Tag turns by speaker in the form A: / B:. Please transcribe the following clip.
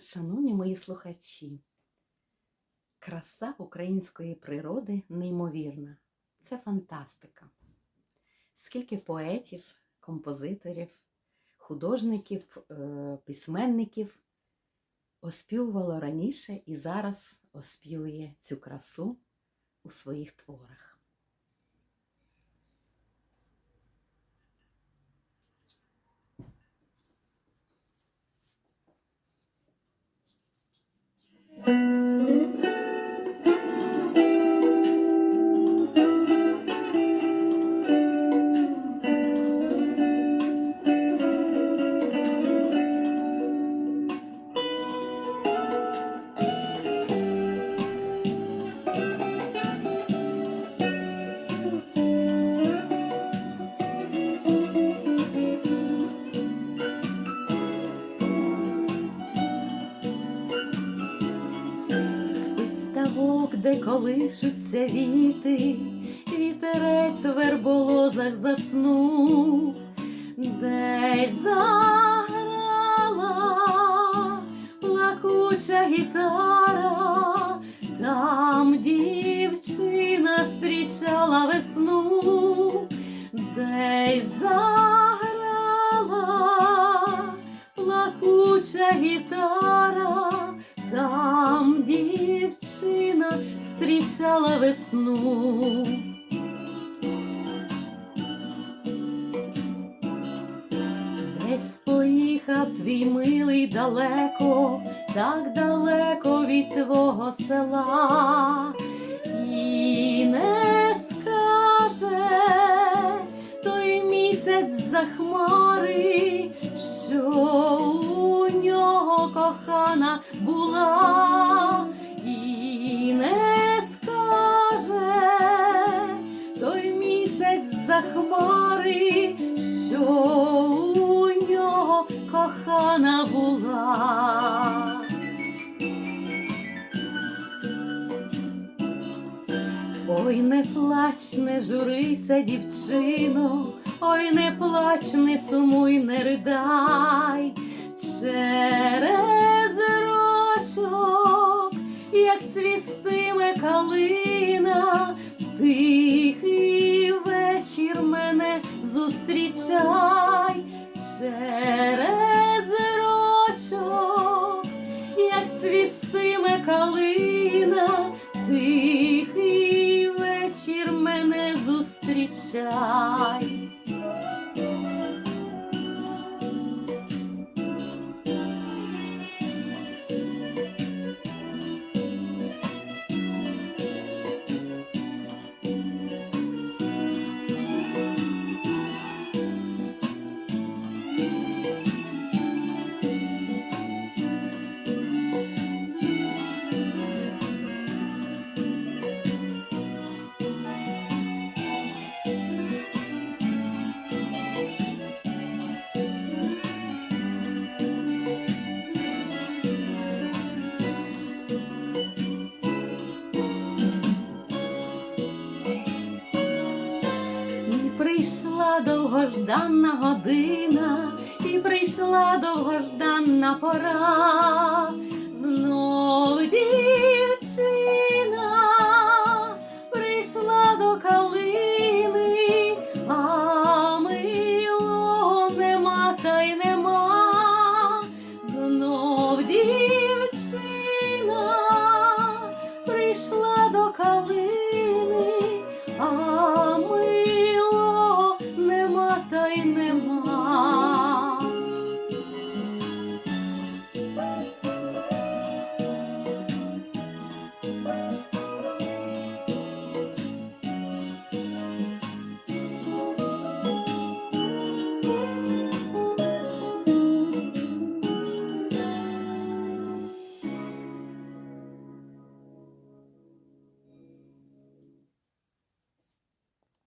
A: Шановні мої слухачі, краса української природи неймовірна. Це фантастика. Скільки поетів, композиторів, художників, е, письменників оспівувало раніше і зараз оспівує цю красу у своїх творах. Спить де колишуться віти, вітерець в верболозах заснув, десь заграла плакуча гітара, там дівчина зустрічала весну, десь заграла плакуча гітара, зустрічала весну. Десь поїхав твій милий далеко, так далеко від твого села, і не скаже той місяць за хмари, що у нього кохана була, хмари, що у нього кохана була. Ой, не плач, не журися, дівчино, ой, не плач, не сумуй, не ридай, через рочок, як цвістиме калина, цвістиме калина, тихий вечір мене зустрічай. Прийшла довгожданна година, і прийшла довгожданна пора.